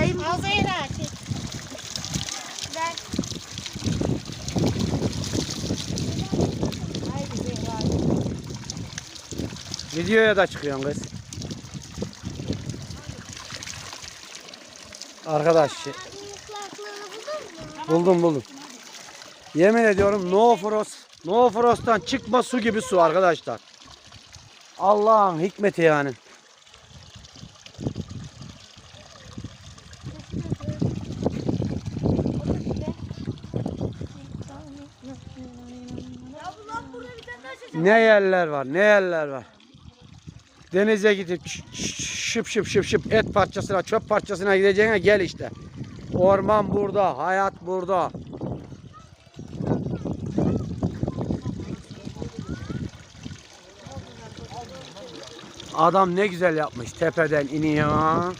Dayım Al Zehra çek. Ver. Haydi Zehra. Videoya da çıkıyorsun kız. Arkadaş buldum buldum. Yemin ediyorum no frost. No frost'tan çıkma su gibi su arkadaşlar. Allah'ın hikmeti yani. Ne yerler var, ne yerler var. Denize gidip şıp şıp şıp şıp et parçasına, çöp parçasına gideceğine gel işte. Orman burada, hayat burada. Adam ne güzel yapmış. Tepeden iniyor.